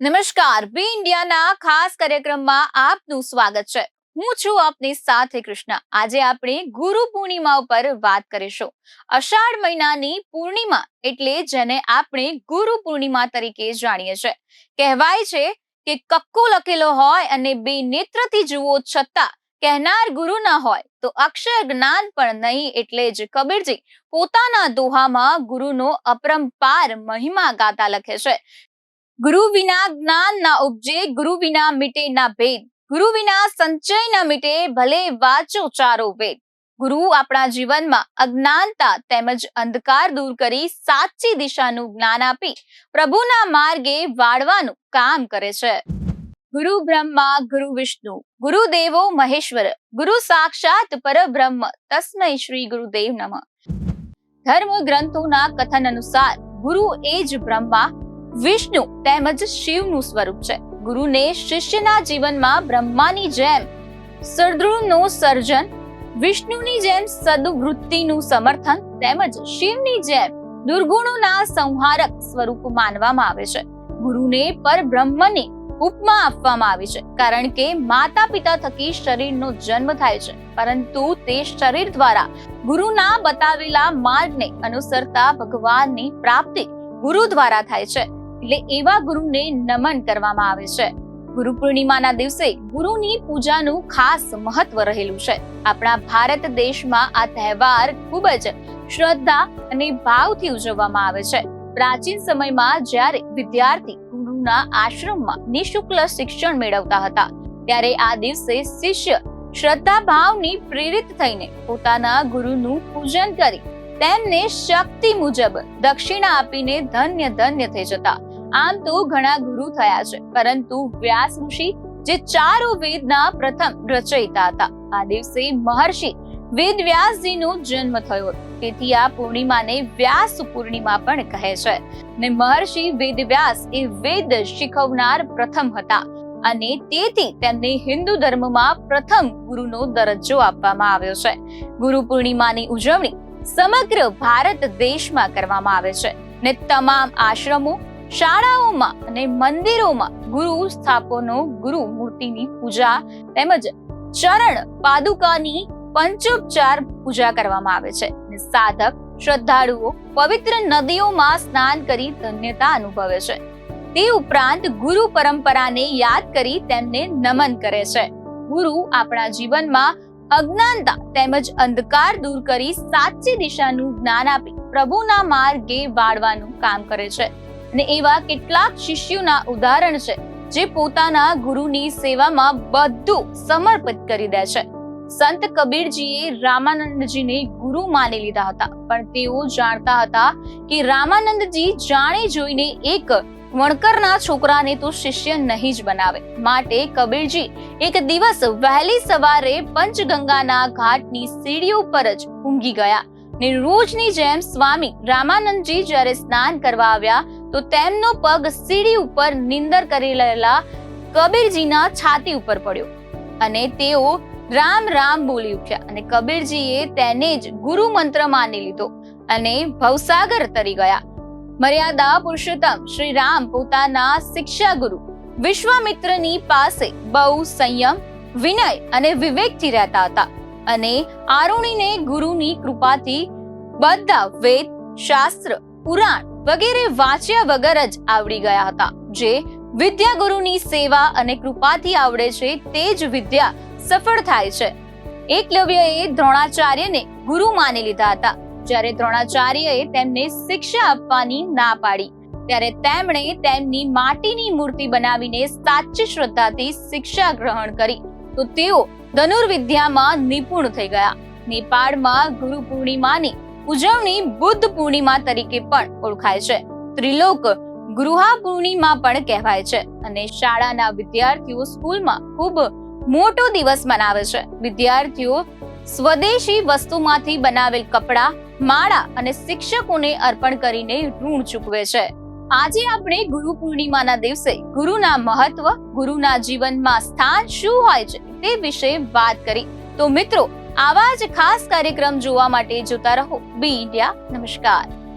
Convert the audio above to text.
નમસ્કાર. બી ઇન્ડિયાના ખાસ કાર્યક્રમમાં આપનું સ્વાગત છે. હું છું આપની સાથે કૃષ્ણ. આજે આપણે ગુરુ પૂર્ણિમા ઉપર વાત કરીશું. અષાઢ મહિનાની પૂર્ણિમા એટલે જેને આપણે ગુરુ પૂર્ણિમા તરીકે જાણીએ છીએ. કહેવાય છે કે કક્કો લખેલો હોય અને બે નેત્રથી જુઓ છતાં કહેનાર ગુરુ ના હોય, તો અક્ષર જ્ઞાન પણ નહીં એટલે જ કબીરજી પોતાના દોહામાં ગુરુનો અપરંપાર મહિમા ગાતા લખે છે. ગુરુ વિના જ્ઞાન ના ઉપજે, ગુરુ વિના મિટે ના ભેદ ગુરુ વિના સંચય ના મિટે, ભલે વાંચો ચારો વેદ ગુરુ આપણા જીવનમાં અજ્ઞાનતા તેમજ અંધકાર દૂર કરી સાચી દિશાનું જ્ઞાન આપી પ્રભુના માર્ગે વાળવાનું કામ કરે છે. ગુરુ બ્રહ્મા, ગુરુ વિષ્ણુ, ગુરુ દેવો, મહેશ્વર, ગુરુ સાક્ષાત પરબ્રહ્મ તસ્મય શ્રી ગુરુદેવ નમઃ. ધર્મ ગ્રંથોના કથન અનુસાર ગુરુ એ જ બ્રહ્મા વિષ્ણુ તેમજ શિવનું સ્વરૂપ છે. ગુરુને શિષ્યના જીવનમાં બ્રહ્માની જેમ સદૃનું સર્જન, વિષ્ણુની જેમ સદવૃત્તિનું સમર્થન તેમજ શિવની જેમ દુર્ગુણોના સંહારક સ્વરૂપ માનવામાં આવે છે. ગુરુને પરબ્રહ્મની ઉપમા આપવામાં આવી છે, કારણ કે માતા પિતા થકી શરીરનો જન્મ થાય છે. પરંતુ તે શરીર દ્વારા ગુરુના બતાવેલા માર્ગને અનુસરતા ભગવાનની પ્રાપ્તિ ગુરુ દ્વારા થાય છે. એટલે એવા ગુરુને નમન કરવામાં આવે છે. ગુરુ પૂર્ણિમાના દિવસે ગુરુની પૂજાનું ખાસ મહત્વ રહેલું છે. આપણા ભારત દેશમાં આ તહેવાર ખૂબ જ શ્રદ્ધા અને ભાવથી ઉજવવામાં આવે છે. પ્રાચીન સમયમાં જ્યારે વિદ્યાર્થી ગુરુના આશ્રમમાં નિઃશુલ્ક શિક્ષણ મેળવતા હતા, ત્યારે આ દિવસે શિષ્ય શ્રદ્ધા ભાવની પ્રેરિત થઈને પોતાના ગુરુનું પૂજન કરી તેમને શક્તિ મુજબ દક્ષિણા આપીને ધન્ય ધન્ય થઈ જતા. આમ તો ઘણા ગુરુ થયા છે. પરંતુ વ્યાસ ઋષિ, જે ચારો વેદના પ્રથમ રચયિતા હતા, આ દિવસે મહર્ષિ વેદ વ્યાસજીનો જન્મ થયો. તેથી આ પૂર્ણિમાને વ્યાસ પૂર્ણિમા પણ કહે છે. ને મહર્ષિ વેદ વ્યાસ એ વેદ શીખવનાર પ્રથમ હતા. અને તેથી તેમને હિન્દુ ધર્મમાં પ્રથમ ગુરુનો દરજ્જો આપવામાં આવ્યો છે. ગુરુ પૂર્ણિમાની ઉજવણી સમગ્ર ભારત દેશમાં કરવામાં આવે છે. ને તમામ આશ્રમો શાળાઓમાં અને મંદિરોમાં ગુરુ સ્થાપનો ગુરુ મૂર્તિની પૂજા તેમજ ચરણ પાદુકાની પંચોપચાર પૂજા કરવામાં આવે છે. સાધક, શ્રદ્ધાળુઓ પવિત્ર નદીઓમાં સ્નાન કરી ધન્યતા અનુભવે છે. તે ઉપરાંત ગુરુ પરંપરાને યાદ કરી તેમને નમન કરે છે. ગુરુ આપણા જીવનમાં અજ્ઞાનતા તેમજ અંધકાર દૂર કરી સાચી દિશાનું જ્ઞાન આપી પ્રભુના માર્ગે વાળવાનું કામ કરે છે. અને એવા કેટલાક શિષ્યોના ઉદાહરણ છે, જે પોતાના ગુરુની સેવામાં બધું સમર્પિત કરી દે છે. સંત કબીરજીએ રામાનંદજીને ગુરુ માની લીધા હતા, પણ તેઓ જાણતા હતા કે રામાનંદજી જાણે જોઈને એક વણકરના છોકરાને તો શિષ્ય નહીં જ બનાવે. માટે કબીરજી એક દિવસ વહેલી સવારે પંચગંગાના ઘાટની સીડીઓ પર જ ઊંઘી ગયા ને રોજની જેમ સ્વામી રામાનંદજી જ્યારે સ્નાન કરવા આવ્યા તો તેમનો પગ સીડી ઉપર નિંદર કરી રહેલા કબીરજીના છાતી ઉપર પડ્યો. અને તેઓ રામ રામ બોલી ઉઠ્યા અને કબીરજીએ તેને જ ગુરુ મંત્ર માની લીધો અને ભવસાગર તરી ગયા. મર્યાદા પુરુષોત્તમ શ્રી રામ પોતાના શિક્ષા ગુરુ વિશ્વામિત્રની પાસે બહુ સંયમ, વિનય અને વિવેકથી રહેતા હતા અને આરુણીને ગુરુની કૃપાથી બધા વેદ, શાસ્ત્ર, પુરાણ વગેરે વાંચ્યા વગર જ આવડી ગયા હતા. જે વિદ્યાગુરુની સેવા અને કૃપાથી આવડે છે તે જ વિદ્યા સફળ થાય છે. એકલવ્યએ દ્રોણાચાર્યને ગુરુ માની લીધા હતા. જ્યારે દ્રોણાચાર્યએ તેમને શિક્ષા આપવાની ના પાડી, ત્યારે તેમણે તેમની માટીની મૂર્તિ બનાવીને સાચી શ્રદ્ધાથી શિક્ષા ગ્રહણ કરી. તો તેઓ ધનુર્વિદ્યામાં નિપુણ થઈ ગયા. નેપાળમાં ગુરુ પૂર્ણિમાની ઉજવણી બુદ્ધ પૂર્ણિમા તરીકે પણ ઓળખાય છે. ત્રિલોક ગૃહા પૂર્ણિમા પણ કહેવાય છે અને શાળાના વિદ્યાર્થીઓ સ્કૂલમાં ખૂબ મોટો દિવસ મનાવે છે. વિદ્યાર્થીઓ સ્વદેશી વસ્તુમાંથી બનાવેલ કપડા, માળા અને શિક્ષકોને અર્પણ કરીને ઋણ ચૂકવે છે. આજે આપણે ગુરુ પૂર્ણિમાના દિવસે ગુરુના મહત્વ, ગુરુના જીવનમાં સ્થાન શું હોય છે તે વિશે વાત કરી. તો મિત્રો આવા જ ખાસ કાર્યક્રમ જોવા માટે જોતા રહો. બી ઇન્ડિયા નમસ્કાર.